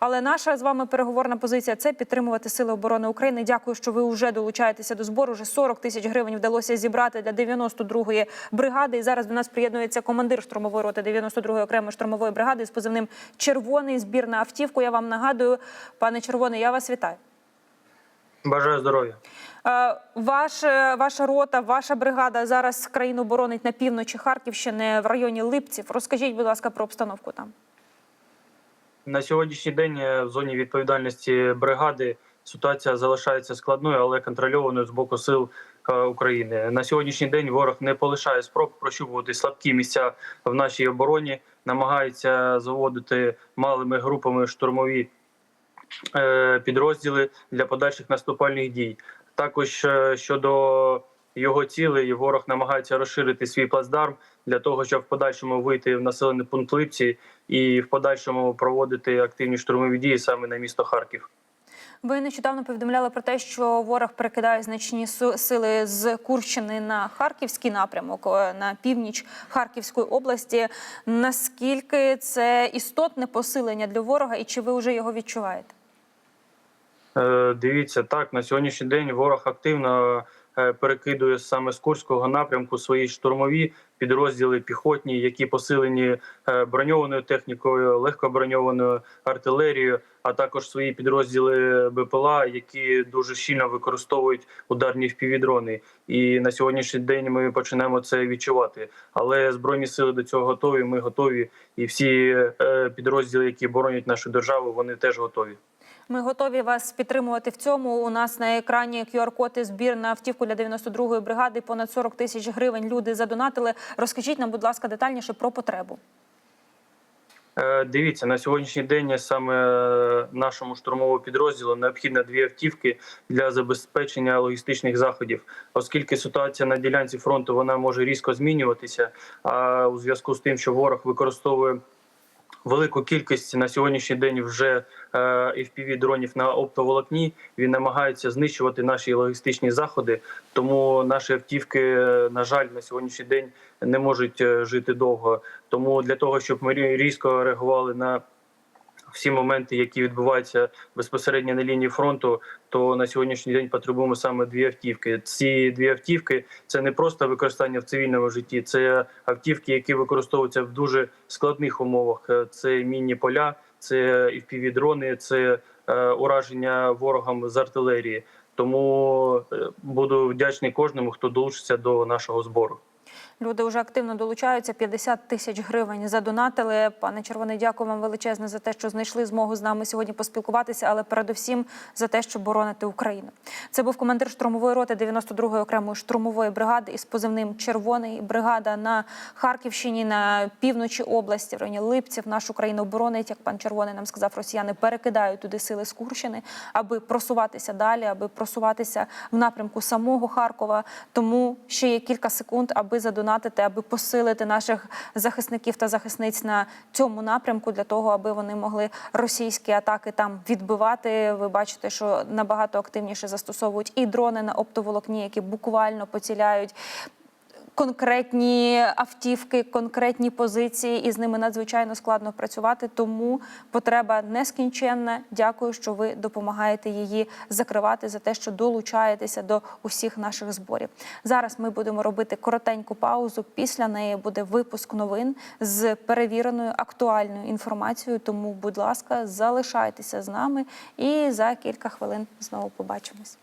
Але наша з вами переговорна позиція це підтримувати сили оборони України. Дякую, що ви вже долучаєтеся до збору. Вже 40 тисяч гривень вдалося зібрати для 92-ї бригади. І зараз до нас приєднується командир штурмової роти 92-ї окремої штурмової бригади з позивним Червоний збір на автівку. Я вам нагадую, пане Червоний, я вас вітаю. Бажаю здоров'я. Е, Ваш, е, ваша рота, ваша бригада зараз країну боронить на півночі Харківщини в районі Липців. Розкажіть, будь ласка, про обстановку там. На сьогоднішній день е, в зоні відповідальності бригади ситуація залишається складною, але контрольованою з боку сил е, України. На сьогоднішній день ворог не полишає спроб прощупувати слабкі місця в нашій обороні, намагається заводити малими групами штурмові е, підрозділи для подальших наступальних дій. Також щодо його цілей, ворог намагається розширити свій плацдарм для того, щоб в подальшому вийти в населений пункт Липці і в подальшому проводити активні штурмові дії саме на місто Харків. Ви нещодавно повідомляли про те, що ворог перекидає значні сили з Курщини на харківський напрямок е, на північ Харківської області. Наскільки це істотне посилення для ворога, і чи ви вже його відчуваєте? Е, Дивіться, так на сьогоднішній день ворог активно перекидує саме з Курського напрямку свої штурмові підрозділи піхотні, які посилені е, броньованою технікою, легкоброньованою артилерією, а також свої підрозділи БПЛА, які дуже щільно використовують ударні впівдрони. І на сьогоднішній день ми починаємо це відчувати. Але збройні сили до цього готові. Ми готові, і всі е, підрозділи, які боронять нашу державу, вони теж готові. Ми готові вас підтримувати в цьому. У нас на екрані QR-код і збір на автівку для 92-ї бригади. Понад 40 тисяч гривень люди задонатили. Розкажіть нам, будь ласка, детальніше про потребу. Е, Дивіться, на сьогоднішній день саме нашому штурмовому підрозділу необхідно дві автівки для забезпечення логістичних заходів, оскільки ситуація на ділянці фронту вона може різко змінюватися. А у зв'язку з тим, що ворог використовує велику кількість на сьогоднішній день вже е, fpv дронів на оптоволокні. Він намагається знищувати наші логістичні заходи. Тому наші автівки, е, на жаль, на сьогоднішній день не можуть е, жити довго. Тому для того, щоб ми різко реагували на всі моменти, які відбуваються безпосередньо на лінії фронту, то на сьогоднішній день потребуємо саме дві автівки. Ці дві автівки це не просто використання в цивільному житті, це автівки, які використовуються в дуже складних умовах. Це мінні поля, це fpv дрони, це е, ураження ворогам з артилерії. Тому е, буду вдячний кожному, хто долучиться до нашого збору. Люди вже активно долучаються. 50 тисяч гривень задонатили. Пане Червоний, дякую вам величезне за те, що знайшли змогу з нами сьогодні поспілкуватися, але передусім за те, що бороните Україну. Це був командир штурмової роти 92-ї окремої штурмової бригади із позивним Червоний. Бригада на Харківщині на півночі області, в районі Липців. Нашу країну боронить, як пан Червоний нам сказав, росіяни перекидають туди сили з Курщини, аби просуватися далі, аби просуватися в напрямку самого Харкова. Тому ще є кілька секунд, аби задонатити, аби посилити наших захисників та захисниць на цьому напрямку, для того, аби вони могли російські атаки там відбивати. Ви бачите, що набагато активніше застосовують і дрони на оптоволокні, які буквально поціляють конкретні автівки, конкретні позиції, і з ними надзвичайно складно працювати. Тому потреба нескінченна. Дякую, що ви допомагаєте її закривати за те, що долучаєтеся до усіх наших зборів. Зараз ми будемо робити коротеньку паузу. Після неї буде випуск новин з перевіреною актуальною інформацією. Тому, будь ласка, залишайтеся з нами, і за кілька хвилин знову побачимось.